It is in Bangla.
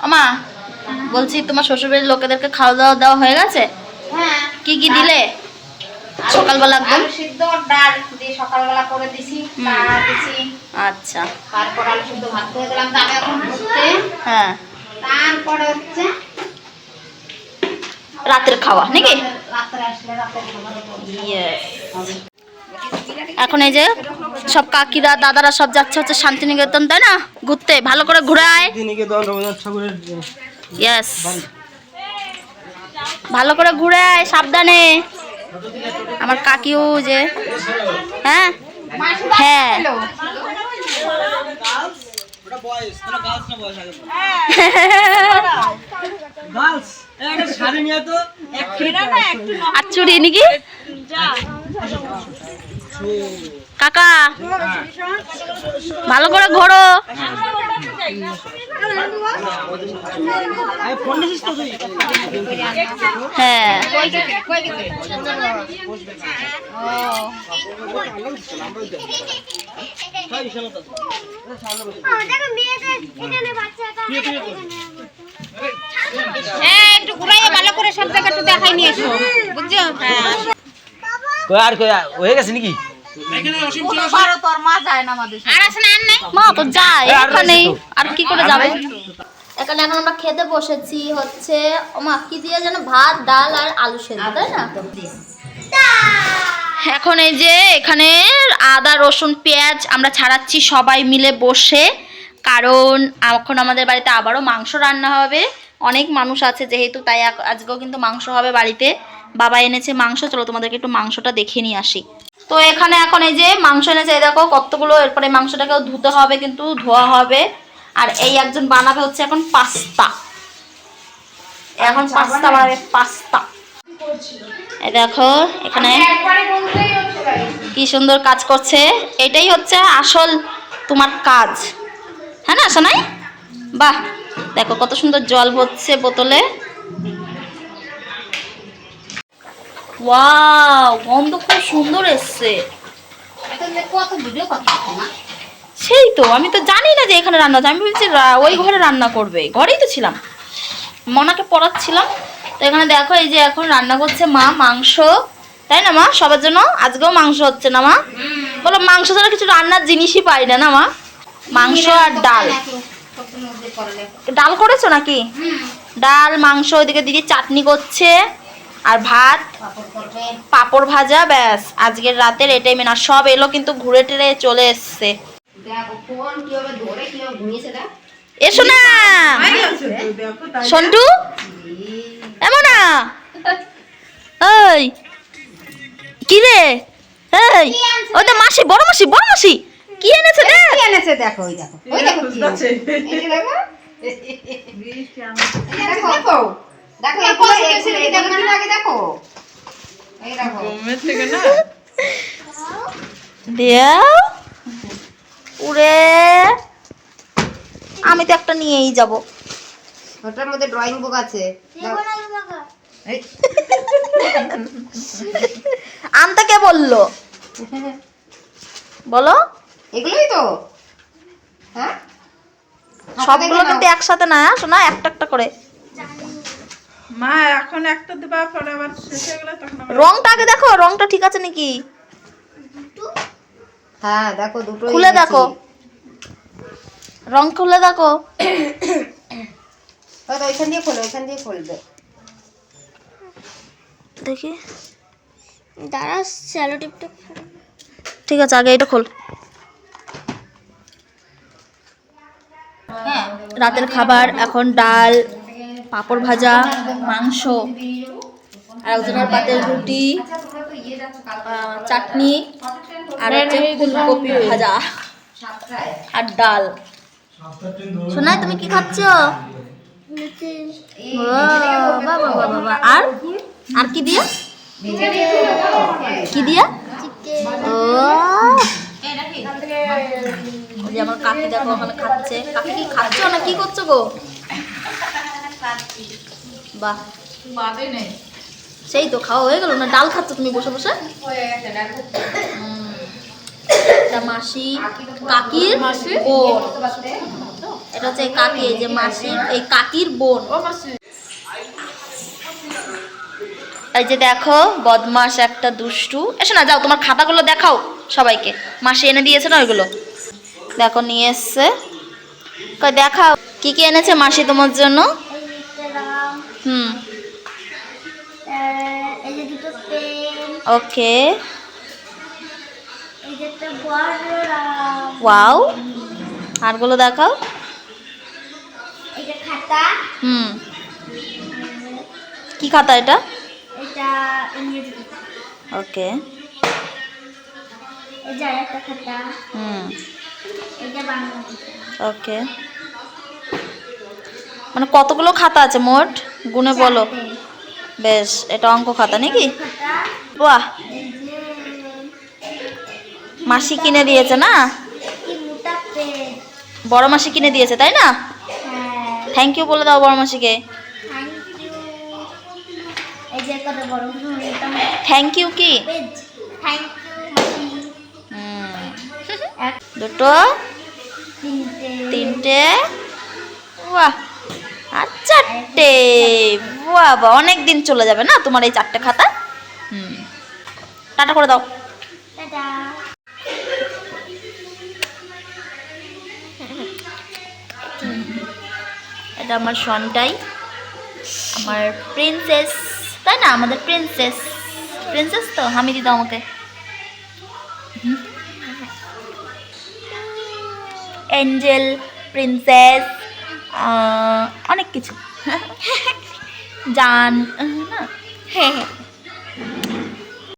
আমা বলছি তোমার শ্বশুরবাড়ির লোকেদেরকে খাওয়া দাওয়া দেওয়া হয়ে গেছে? হ্যাঁ। কি কি দিলে? সকালবেলা একদম? সিদ্ধ ডাল দিয়ে সকালবেলা করে দিছি দিছি। আচ্ছা। তারপর আলু সিদ্ধ ভাত করে দিলাম তাহলে এখন ঘুরতে হ্যাঁ। তারপরে হচ্ছে রাতের খাওয়া নাকি? রাত্রে আসলে রাতের খাবার। এখন এই যে সব কাকিরা দাদারা সব যাচ্ছে হচ্ছে শান্তিনিকেতন তাই না? ঘুরতে ভালো করে ঘুরায়। ইয়েস ভালো করে ঘুরে আয় সাবধানে। আমার কাকিও যে হ্যাঁ? হ্যাঁ। ওটা বয়স তোরা গার্লস না বয়স আগে গার্লস একটা শাড়ি নিয়ে তো এক আর চুরি নাকি কাকা ভালো করে ঘোরো। হ্যাঁ। হ্যাঁ একটু ঘুরাইয়ে ভালো করে সব জায়গা একটু দেখাই নিয়ে এসো। বুঝছ? হ্যাঁ। আর হয়ে গেছে নাকি? মা যায় না আমাদের আর আসে না আর নাই। মা তো যায় এই, আর এখানেই রয়েছে তো। আর কি করে যাবে? এখানে এখন আমরা খেতে বসেছি হচ্ছে মা কি দিয়ে যেন ভাত ডাল আর আলু সেদ্ধ তাই না? এখন এই যে এখানে আদা রসুন পেঁয়াজ আমরা ছাড়াচ্ছি সবাই মিলে বসে। কারণ এখন আমাদের বাড়িতে আবারও মাংস রান্না হবে। অনেক মানুষ আছে যেহেতু তাই আজকেও কিন্তু মাংস হবে বাড়িতে। বাবা এনেছে মাংস চলো তোমাদেরকে একটু মাংসটা দেখে নিয়ে আসি। তো এখানে এখন এই যে মাংস এনেছে এই দেখো কতগুলো এরপরে মাংসটাকেও ধুতে হবে কিন্তু ধোয়া হবে। আর এই একজন বানাবে হচ্ছে এখন পাস্তা। এখন পাস্তা বানাবে পাস্তা। এই দেখো এখানে কি সুন্দর কাজ করছে। এটাই হচ্ছে আসল তোমার কাজ। হ্যাঁ না শোনাই বাহ দেখো কত সুন্দর জল ভরছে বোতলে। ওয়াও গন্ধ খুব সুন্দর এসছে। সেই তো আমি তো জানি না যে এখানে রান্না আমি ভেবেছি ওই ঘরে রান্না করবে। ঘরেই তো ছিলাম। মনাকে পড়াচ্ছিলাম। তো এখানে দেখো এই যে এখন রান্না করছে মা মাংস। তাই না মা? সবার জন্য? আজকেও মাংস হচ্ছে না মা? বলো মাংস ছাড়া কিছু রান্নার জিনিসই পাই না না মা? মাংস আর ডাল। ডাল করেছ নাকি? ডাল মাংস ওইদিকে দিদি চাটনি করছে। আর ভাত পাঁপড় ভাজা ব্যাস। আজকের রাতের এটাই মেন আর সব এলো কিন্তু ঘুরে টেরে চলে এসছে। দেখো দেখ। এসো না! সন্টু? এমন না! ওই কি রে? এই ওই তো মাসি বড় মাসি বড় মাসি! কি এনেছে কি এনেছে দেখো ওই দেখো ওই দেখো কি এনেছে। এই দেখো। এই দেখো। দেখো দেখো এগুলো এগুলো এই দেখো না আগে দেখো? এই দেখো। দেও। উড়ে। আমি তো একটা নিয়েই যাব। ওটার মধ্যে ড্রয়িং বুক আছে। আনতে কে বলল? বলো। এগুলোই তো। হ্যাঁ? সবগুলো কিন্তু একসাথে না শোনা একটা একটা করে। মা এখন একটা দেবা পরে আবার শেষ হয়ে গেলে তখন রংটা আগে দেখো রংটা ঠিক আছে নাকি? হ্যাঁ দেখো দুটো খুলে দেখো। রং খুলে দেখো। ওইখান দিয়ে খোলো ওইখান দিয়ে খুলবে। দেখি। দাঁড়া স্যালো টিপটা ঠিক আছে আগে এটা খোল। হ্যাঁ। রাতের খাবার এখন ডাল পাঁপড় ভাজা মাংস আর একজনের পাতে রুটি চাটনি আর হচ্ছে ফুলকপি ভাজা আর ডাল। শোনাই তুমি কি খাচ্ছ? বাবা বাবা আর? আর কি দিয়ে? কি দিয়ে? ও। আমার কাকি দেখো ওখানে খাচ্ছে। কাকি কি খাচ্ছ না কি করছ গো? বাহ। সেই তো খাওয়া হয়ে গেল না? ডাল খাচ্ছ তুমি বসে বসে। এটা মাসি কাকির ও এটা হচ্ছে কাকি এই যে মাসির এই কাকির বোন। এই যে দেখো বদমাস একটা দুষ্টু। এসো না যাও তোমার খাতাগুলো দেখাও সবাইকে। মাসি এনে দিয়েছে না ওইগুলো? দেখো নিয়ে এসছে। দেখাও কি কি এনেছে মাসি তোমার জন্য? হুম। এই যে দুটো পেন ওকে। এই যে একটা বড় ওয়াও। আরগুলো দেখাও। এই যে খাতা। হুম। কি খাতা এটা? এটা ইংরেজি ওকে। এই যে আরেকটা খাতা। হুম। এটা বাংলা ওকে। মানে কতগুলো খাতা আছে মোট? গুনে বলো। বেশ, এটা অঙ্ক খাতা নাকি? বাহ। মাসি কিনে দিয়েছে না? বড় মাসি কিনে দিয়েছে, তাই না? থ্যাংক ইউ বলে দাও বড় মাসিকে। থ্যাংক ইউ কি? দুটো, তিনটে। আর চারটে বাহ অনেক দিন চলে যাবে না তোমার এই চারটে খাতা? হুম। টাটা করে দাও। এটা আমার সনটাই। আমার প্রিন্সেস তাই না? আমাদের প্রিন্সেস প্রিন্সেস তো? হামি দাও আমাকে। এঞ্জেল প্রিন্সেস অনেক কিছু। জান না